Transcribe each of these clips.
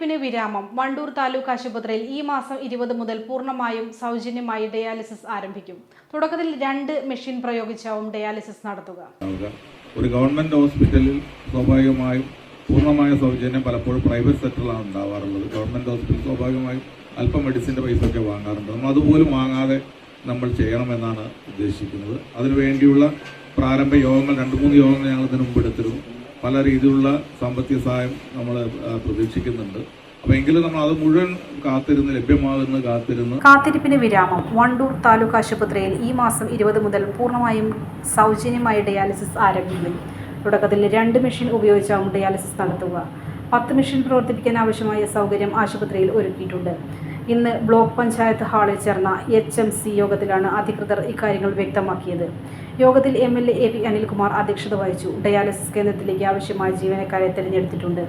കാത്തിരിപ്പിന് വിരാമം. വണ്ടൂർ താലൂക്ക് ആശുപത്രിയിൽ ഈ മാസം ഇരുപത് മുതൽ പൂർണമായും സൗജന്യമായി ഡയാലിസിസ് ആരംഭിക്കും. തുടക്കത്തിൽ രണ്ട് മെഷീൻ പ്രയോഗിച്ചാവും ഡയാലിസിസ് നടത്തുക. ഒരു ഗവൺമെന്റ് ഹോസ്പിറ്റലിൽ സ്വാഭാവികമായും പൂർണമായ സൗജന്യം പലപ്പോഴും പ്രൈവറ്റ് സെക്ടറിലാണ് ഉണ്ടാവാറുള്ളത്. ഗവൺമെന്റ് ഹോസ്പിറ്റൽ സ്വാഭാവികമായും അല്പം മെഡിസിന്റെ പൈസ ഒക്കെ വാങ്ങാറുണ്ട്. നമ്മൾ അതുപോലും വാങ്ങാതെ നമ്മൾ ചെയ്യണമെന്നാണ് ഉദ്ദേശിക്കുന്നത്. അതിനുവേണ്ടിയുള്ള പ്രാരംഭ യോഗങ്ങൾ രണ്ട് മൂന്ന് യോഗങ്ങൾ ഞങ്ങൾ ഇതിനു മുമ്പ് എടുത്തിരുന്നു. പല രീതിയിലുള്ള സാമ്പത്തിക സഹായം നമ്മൾ പ്രതീക്ഷിക്കുന്നുണ്ട്. എങ്കിലും നമ്മൾ കാത്തിരിപ്പിന് വിരാമം. വണ്ടൂർ താലൂക്ക് ആശുപത്രിയിൽ ഈ മാസം ഇരുപത് മുതൽ പൂർണമായും സൗജന്യമായി ഡയാലിസിസ് ആരംഭിക്കും. തുടക്കത്തിൽ രണ്ട് മെഷീൻ ഉപയോഗിച്ചാവും ഡയാലിസിസ് നടത്തുക. പത്ത് മെഷീൻ പ്രവർത്തിപ്പിക്കാൻ ആവശ്യമായ സൗകര്യം ആശുപത്രിയിൽ ഒരുക്കിയിട്ടുണ്ട്. ഇന്ന് ബ്ലോക്ക് പഞ്ചായത്ത് ഹാളിൽ ചേർന്ന എച്ച് എം സി യോഗത്തിലാണ് അധികൃതർ ഇക്കാര്യങ്ങൾ വ്യക്തമാക്കിയത്. യോഗത്തിൽ M L A P Anilkumar അധ്യക്ഷത വഹിച്ചു. ഡയാലിസിസ് കേന്ദ്രത്തിലേക്ക് ആവശ്യമായ ജീവനക്കാരെ തിരഞ്ഞെടുത്തിട്ടുണ്ട്.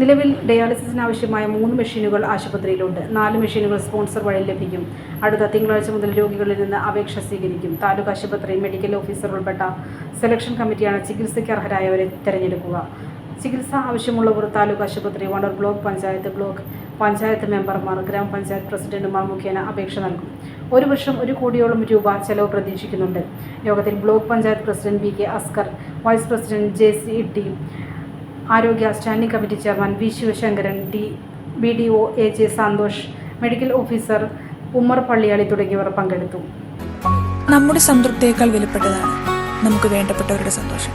നിലവിൽ ഡയാലിസിസിന് ആവശ്യമായ മൂന്ന് മെഷീനുകൾ ആശുപത്രിയിലുണ്ട്. നാല് മെഷീനുകൾ സ്പോൺസർ വഴി ലഭിക്കും. അടുത്ത തിങ്കളാഴ്ച മുതൽ രോഗികളിൽ നിന്ന് അപേക്ഷ സ്വീകരിക്കും. താലൂക്ക് ആശുപത്രി മെഡിക്കൽ ഓഫീസർ ഉൾപ്പെട്ട സെലക്ഷൻ കമ്മിറ്റിയാണ് ചികിത്സയ്ക്ക് അർഹരായവരെ തിരഞ്ഞെടുക്കുക. ചികിത്സ ആവശ്യമുള്ളവർ താലൂക്ക് ആശുപത്രി wonder block panchayat block panchayat മെമ്പർമാർ ഗ്രാമപഞ്ചായത്ത് പ്രസിഡന്റുമാർ മുഖേന അപേക്ഷ നൽകും. ഒരു വർഷം ഒരു കോടിയോളം രൂപ ചെലവ് പ്രതീക്ഷിക്കുന്നുണ്ട്. യോഗത്തിൽ block panchayat president V K Askar vice president J C T ആരോഗ്യ standing committee chairman V Sivasankaran D B D O A J Santhosh medical officer Ummer Palliyali തുടങ്ങിയവർ പങ്കെടുത്തു. നമ്മുടെ സംതൃപ്തിയേക്കാൾ വിലപ്പെട്ടതാണ് നമുക്ക് വേണ്ടപ്പെട്ടവരുടെ സന്തോഷം.